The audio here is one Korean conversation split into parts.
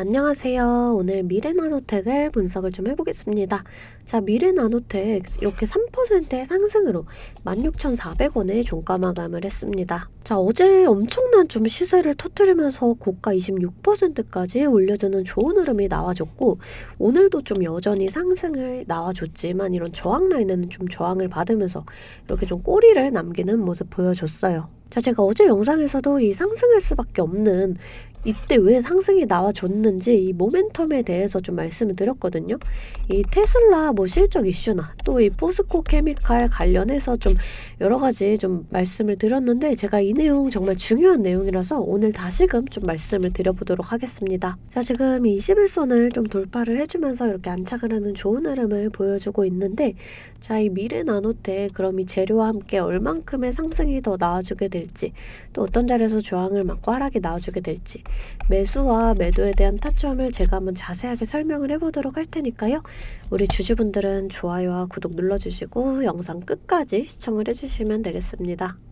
안녕하세요. 오늘 미래나노텍을 분석을 좀 해보겠습니다. 자, 미래나노텍 이렇게 3%의 상승으로 16,400원에 종가 마감을 했습니다. 자, 어제 엄청난 좀 시세를 터뜨리면서 고가 26%까지 올려주는 좋은 흐름이 나와줬고, 오늘도 좀 여전히 상승을 나와줬지만 이런 저항 라인에는 좀 저항을 받으면서 이렇게 좀 꼬리를 남기는 모습 보여줬어요. 자, 제가 어제 영상에서도 이 상승할 수밖에 없는 이때 왜 상승이 나와줬는지 이 모멘텀에 대해서 좀 말씀을 드렸거든요. 이 테슬라 뭐 실적 이슈나 또 이 포스코 케미칼 관련해서 좀 여러 가지 좀 말씀을 드렸는데 제가 이 내용 정말 중요한 내용이라서 오늘 다시금 좀 말씀을 드려보도록 하겠습니다. 자, 지금 이 21선을 좀 돌파를 해주면서 이렇게 안착을 하는 좋은 흐름을 보여주고 있는데 자, 이 미래 나노테 그럼 이 재료와 함께 얼만큼의 상승이 더 나와주게 될지 또 어떤 자리에서 저항을 맞고 하락이 나와주게 될지 매수와 매도에 대한 타점을 제가 한번 자세하게 설명을 해보도록 할 테니까요. 우리 주주분들은 좋아요와 구독 눌러주시고 영상 끝까지 시청을 해주시면 되겠습니다.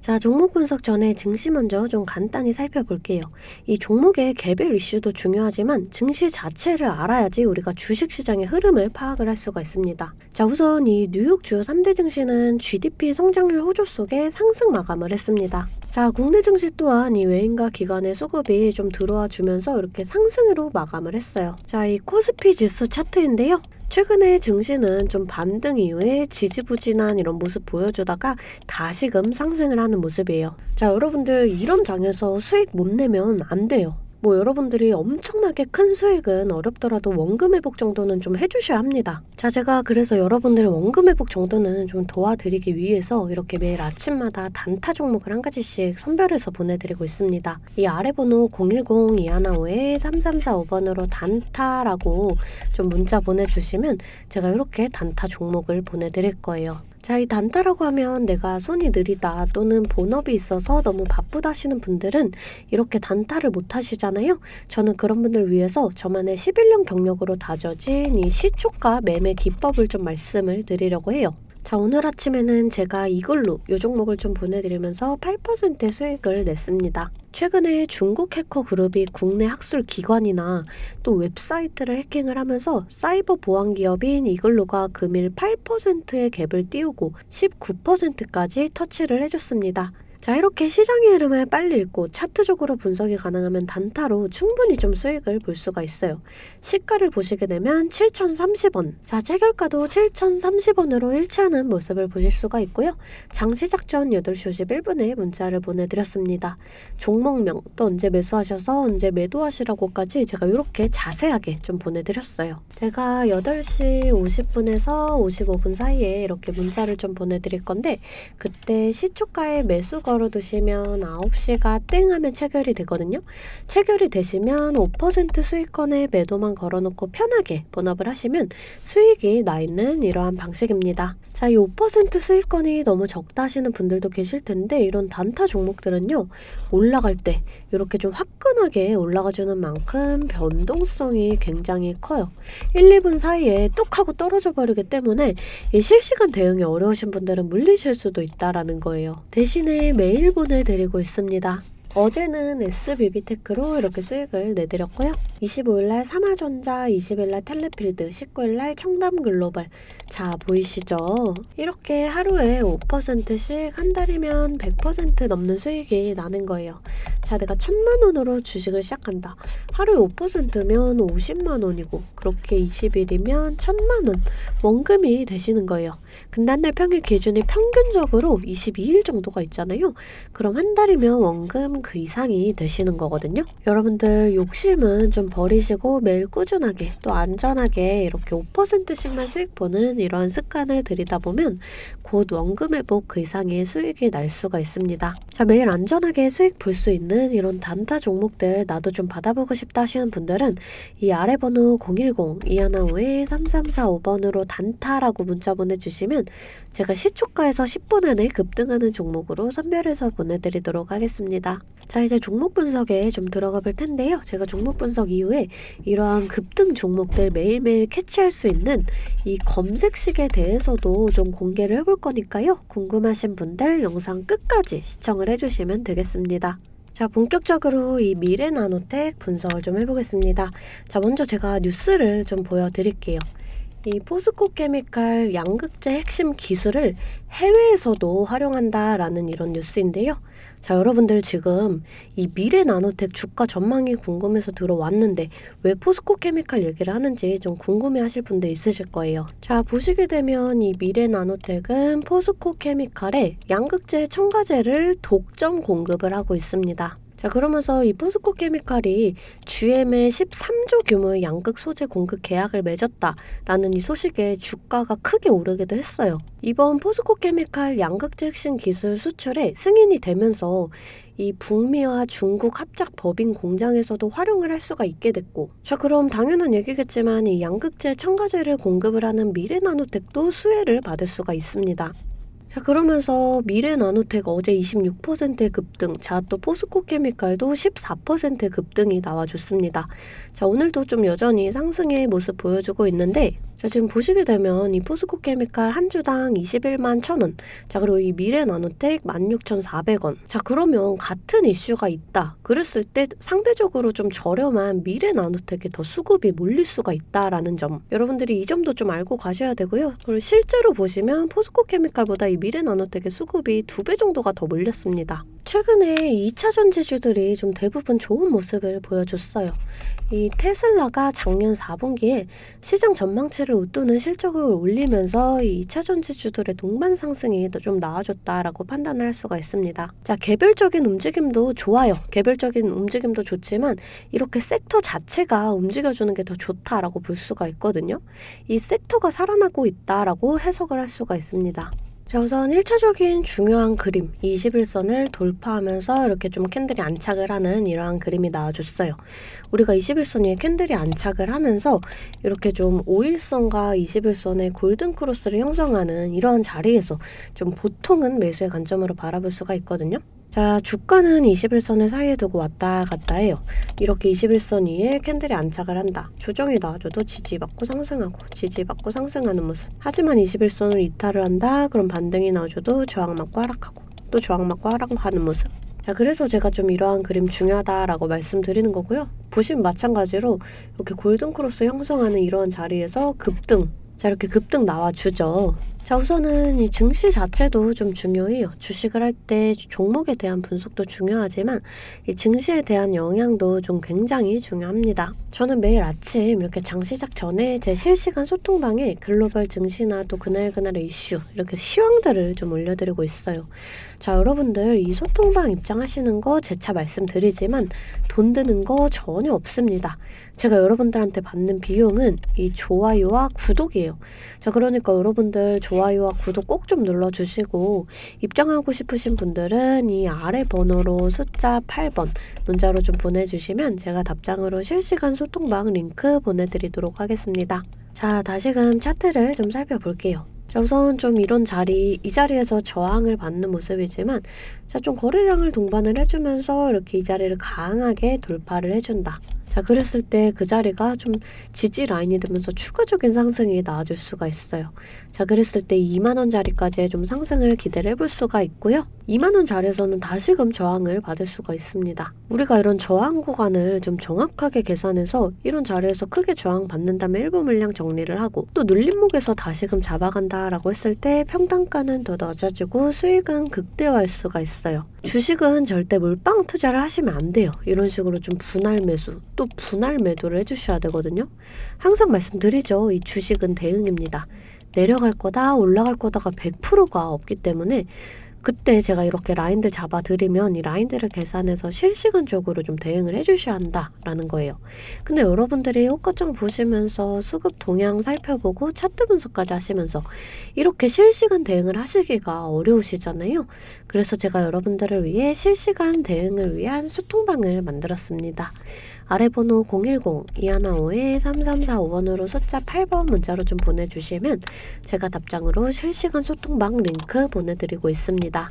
자, 종목 분석 전에 증시 먼저 좀 간단히 살펴볼게요. 이 종목의 개별 이슈도 중요하지만 증시 자체를 알아야지 우리가 주식 시장의 흐름을 파악을 할 수가 있습니다. 자, 우선 이 뉴욕 주요 3대 증시는 GDP 성장률 호조 속에 상승 마감을 했습니다. 자, 국내 증시 또한 이 외인과 기관의 수급이 좀 들어와 주면서 이렇게 상승으로 마감을 했어요. 자, 이 코스피 지수 차트인데요. 최근에 증시는 좀 반등 이후에 지지부진한 이런 모습 보여주다가 다시금 상승을 하는 모습이에요. 자, 여러분들 이런 장에서 수익 못 내면 안 돼요. 뭐 여러분들이 엄청나게 큰 수익은 어렵더라도 원금 회복 정도는 좀 해주셔야 합니다. 자, 제가 그래서 여러분들의 원금 회복 정도는 좀 도와드리기 위해서 이렇게 매일 아침마다 단타 종목을 한 가지씩 선별해서 보내드리고 있습니다. 이 아래 번호 010-215-3345번으로 단타라고 좀 문자 보내주시면 제가 이렇게 단타 종목을 보내드릴 거예요. 자, 이 단타라고 하면 내가 손이 느리다 또는 본업이 있어서 너무 바쁘다 하시는 분들은 이렇게 단타를 못 하시잖아요. 저는 그런 분들 위해서 저만의 11년 경력으로 다져진 이 시초가 매매 기법을 좀 말씀을 드리려고 해요. 자, 오늘 아침에는 제가 이걸로 요 종목을 좀 보내드리면서 8%의 수익을 냈습니다. 최근에 중국 해커 그룹이 국내 학술 기관이나 또 웹사이트를 해킹을 하면서 사이버 보안 기업인 이글루가 금일 8%의 갭을 띄우고 19%까지 터치를 해줬습니다. 자, 이렇게 시장의 흐름을 빨리 읽고 차트적으로 분석이 가능하면 단타로 충분히 좀 수익을 볼 수가 있어요. 시가를 보시게 되면 7,030원. 자, 체결가도 7,030원으로 일치하는 모습을 보실 수가 있고요. 장 시작 전 8시 51분에 문자를 보내드렸습니다. 종목명, 또 언제 매수하셔서 언제 매도하시라고까지 제가 이렇게 자세하게 좀 보내드렸어요. 제가 8시 50분에서 55분 사이에 이렇게 문자를 좀 보내드릴 건데, 그때 시초가의 매수 걸어두시면 9시가 땡 하면 체결이 되거든요. 체결이 되시면 5% 수익권에 매도만 걸어놓고 편하게 본업을 하시면 수익이 나 있는 이러한 방식입니다. 자, 이 5% 수익권이 너무 적다 하시는 분들도 계실 텐데 이런 단타 종목들은요. 올라갈 때 이렇게 좀 화끈하게 올라가주는 만큼 변동성이 굉장히 커요. 1, 2분 사이에 뚝 하고 떨어져 버리기 때문에 이 실시간 대응이 어려우신 분들은 물리실 수도 있다라는 거예요. 대신에 매일 보내드리고 있습니다. 어제는 SBB테크로 이렇게 수익을 내드렸고요. 25일날 삼화전자, 20일날 텔레필드, 19일날 청담글로벌. 자, 보이시죠? 이렇게 하루에 5%씩 한 달이면 100% 넘는 수익이 나는 거예요. 자, 내가 천만 원으로 주식을 시작한다. 하루에 5%면 50만 원이고, 그렇게 20일이면 천만 원 원금이 되시는 거예요. 근데 한 달 평일 기준이 평균적으로 22일 정도가 있잖아요. 그럼 한 달이면 원금 그 이상이 되시는 거거든요. 여러분들 욕심은 좀 버리시고 매일 꾸준하게 또 안전하게 이렇게 5%씩만 수익 보는 이러한 습관을 들이다 보면 곧 원금 회복 그 이상의 수익이 날 수가 있습니다. 자, 매일 안전하게 수익 볼 수 있는 이런 단타 종목들 나도 좀 받아보고 싶다 하시는 분들은 이 아래 번호 010-215-3345번으로 단타라고 문자 보내주시면 제가 시초가에서 10분 안에 급등하는 종목으로 선별해서 보내드리도록 하겠습니다. 자, 이제 종목 분석에 좀 들어가 볼 텐데요. 제가 종목 분석 이후에 이러한 급등 종목들 매일매일 캐치할 수 있는 이 검색식에 대해서도 좀 공개를 해볼 거니까요. 궁금하신 분들 영상 끝까지 시청을 해주시면 되겠습니다. 자, 본격적으로 이 미래 나노텍 분석을 좀 해보겠습니다. 자, 먼저 제가 뉴스를 좀 보여드릴게요. 이 포스코 케미칼 양극재 핵심 기술을 해외에서도 활용한다라는 이런 뉴스인데요. 자, 여러분들 지금 이 미래 나노텍 주가 전망이 궁금해서 들어왔는데 왜 포스코 케미칼 얘기를 하는지 좀 궁금해 하실 분들 있으실 거예요. 자, 보시게 되면 이 미래 나노텍은 포스코 케미칼에 양극재 첨가제를 독점 공급을 하고 있습니다. 자, 그러면서 이 포스코 케미칼이 GM의 13조 규모의 양극 소재 공급 계약을 맺었다라는 이 소식에 주가가 크게 오르기도 했어요. 이번 포스코 케미칼 양극재 핵심 기술 수출에 승인이 되면서 이 북미와 중국 합작 법인 공장에서도 활용을 할 수가 있게 됐고 자 그럼 당연한 얘기겠지만 이 양극재 첨가제를 공급을 하는 미래 나노텍도 수혜를 받을 수가 있습니다. 자 그러면서 미래 나노텍 어제 26%의 급등, 자 또 포스코 케미칼도 14%의 급등이 나와줬습니다. 자 오늘도 좀 여전히 상승의 모습 보여주고 있는데 자, 지금 보시게 되면 이 포스코 케미칼 한 주당 21만 1,000원. 자, 그리고 이 미래 나노텍 16,400원. 자, 그러면 같은 이슈가 있다. 그랬을 때 상대적으로 좀 저렴한 미래 나노텍에 더 수급이 몰릴 수가 있다라는 점. 여러분들이 이 점도 좀 알고 가셔야 되고요. 그리고 실제로 보시면 포스코 케미칼보다 이 미래 나노텍의 수급이 두 배 정도가 더 몰렸습니다. 최근에 2차 전지주들이 좀 대부분 좋은 모습을 보여줬어요. 이 테슬라가 작년 4분기에 시장 전망치를 웃도는 실적을 올리면서 이 2차 전 지주들의 동반 상승이 좀 나아졌다라고 판단을 할 수가 있습니다. 자, 개별적인 움직임도 좋아요. 개별적인 움직임도 좋지만 이렇게 섹터 자체가 움직여주는 게 더 좋다라고 볼 수가 있거든요. 이 섹터가 살아나고 있다라고 해석을 할 수가 있습니다. 자, 우선 1차적인 중요한 그림, 21선을 돌파하면서 이렇게 좀 캔들이 안착을 하는 이러한 그림이 나와줬어요. 우리가 21선 위에 캔들이 안착을 하면서 이렇게 좀 5일선과 21선의 골든 크로스를 형성하는 이러한 자리에서 좀 보통은 매수의 관점으로 바라볼 수가 있거든요. 자, 주가는 21선을 사이에 두고 왔다 갔다 해요. 이렇게 21선 위에 캔들이 안착을 한다. 조정이 나와줘도 지지받고 상승하고 지지받고 상승하는 모습. 하지만 21선을 이탈을 한다. 그럼 반등이 나와줘도 저항 맞고 하락하고 또 저항 맞고 하락하는 모습. 자, 그래서 제가 좀 이러한 그림 중요하다라고 말씀드리는 거고요. 보시면 마찬가지로 이렇게 골든 크로스 형성하는 이러한 자리에서 급등. 자, 이렇게 급등 나와주죠. 자, 우선은 이 증시 자체도 좀 중요해요. 주식을 할 때 종목에 대한 분석도 중요하지만 이 증시에 대한 영향도 좀 굉장히 중요합니다. 저는 매일 아침 이렇게 장 시작 전에 제 실시간 소통방에 글로벌 증시나 또 그날그날의 이슈 이렇게 시황들을 좀 올려드리고 있어요. 자, 여러분들 이 소통방 입장하시는 거 재차 말씀드리지만 돈 드는 거 전혀 없습니다. 제가 여러분들한테 받는 비용은 이 좋아요와 구독이에요. 자, 그러니까 여러분들 좋아요와 구독 꼭 좀 눌러주시고 입장하고 싶으신 분들은 이 아래 번호로 숫자 8번 문자로 좀 보내주시면 제가 답장으로 실시간 소통방 링크 보내드리도록 하겠습니다. 자, 다시금 차트를 좀 살펴볼게요. 자, 우선 좀 이런 자리, 이 자리에서 저항을 받는 모습이지만, 자, 좀 거래량을 동반을 해주면서 이렇게 이 자리를 강하게 돌파를 해준다. 자, 그랬을 때 그 자리가 좀 지지 라인이 되면서 추가적인 상승이 나와줄 수가 있어요. 자, 그랬을 때 2만원 자리까지의 좀 상승을 기대를 해볼 수가 있고요. 2만원 자리에서는 다시금 저항을 받을 수가 있습니다. 우리가 이런 저항 구간을 좀 정확하게 계산해서 이런 자리에서 크게 저항 받는 다음에 일부 물량 정리를 하고 또 눌림목에서 다시금 잡아간다라고 했을 때 평단가는 더 낮아지고 수익은 극대화할 수가 있어요. 주식은 절대 몰빵 투자를 하시면 안 돼요. 이런 식으로 좀 분할 매수, 또 분할 매도를 해주셔야 되거든요. 항상 말씀드리죠. 이 주식은 대응입니다. 내려갈 거다, 올라갈 거다가 100%가 없기 때문에 그때 제가 이렇게 라인들 잡아드리면 이 라인들을 계산해서 실시간적으로 좀 대응을 해주셔야 한다라는 거예요. 근데 여러분들이 호가점 보시면서 수급 동향 살펴보고 차트 분석까지 하시면서 이렇게 실시간 대응을 하시기가 어려우시잖아요. 그래서 제가 여러분들을 위해 실시간 대응을 위한 소통방을 만들었습니다. 아래 번호 010-215-3345번으로 숫자 8번 문자로 좀 보내주시면 제가 답장으로 실시간 소통방 링크 보내드리고 있습니다.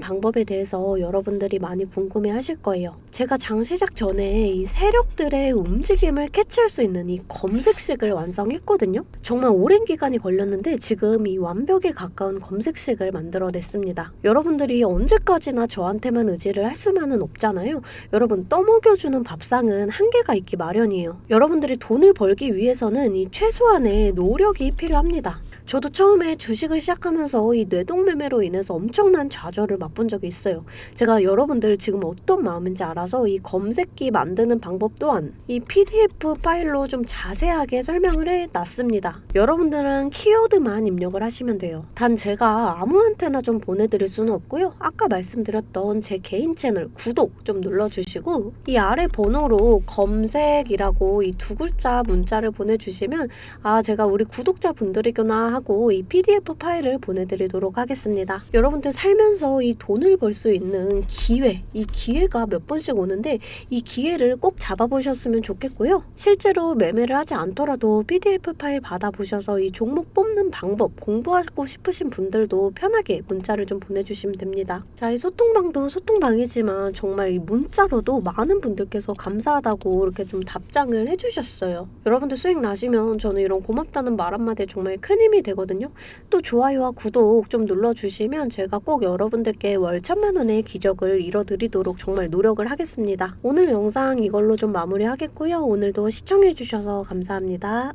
방법에 대해서 여러분들이 많이 궁금해 하실 거예요. 제가 장 시작 전에 이 세력들의 움직임을 캐치할 수 있는 이 검색식을 완성했거든요. 정말 오랜 기간이 걸렸는데 지금 이 완벽에 가까운 검색식을 만들어냈습니다. 여러분들이 언제까지나 저한테만 의지를 할 수만은 없잖아요. 여러분 떠먹여주는 밥상은 한계가 있기 마련이에요. 여러분들이 돈을 벌기 위해서는 이 최소한의 노력이 필요합니다. 저도 처음에 주식을 시작하면서 이 뇌동매매로 인해서 엄청난 좌절을 맛본 적이 있어요. 제가 여러분들 지금 어떤 마음인지 알아서 이 검색기 만드는 방법 또한 이 PDF 파일로 좀 자세하게 설명을 해 놨습니다. 여러분들은 키워드만 입력을 하시면 돼요. 단 제가 아무한테나 좀 보내드릴 수는 없고요. 아까 말씀드렸던 제 개인 채널 구독 좀 눌러주시고 이 아래 번호로 검색이라고 이 두 글자 문자를 보내주시면 아 제가 우리 구독자 분들이구나 하고 이 PDF 파일을 보내드리도록 하겠습니다. 여러분들 살면서 이 돈을 벌 수 있는 기회, 이 기회가 몇 번씩 오는데 이 기회를 꼭 잡아보셨으면 좋겠고요. 실제로 매매를 하지 않더라도 PDF 파일 받아보셔서 이 종목 뽑는 방법 공부하고 싶으신 분들도 편하게 문자를 좀 보내주시면 됩니다. 자, 이 소통방도 소통방이지만 정말 이 문자로도 많은 분들께서 감사하다고 이렇게 좀 답장을 해주셨어요. 여러분들 수익 나시면 저는 이런 고맙다는 말 한마디에 정말 큰 힘이 되거든요. 또 좋아요와 구독 좀 눌러주시면 제가 꼭 여러분들 께 월 천만 원의 기적을 이뤄드리도록 정말 노력을 하겠습니다. 오늘 영상 이걸로 좀 마무리하겠고요. 오늘도 시청해주셔서 감사합니다.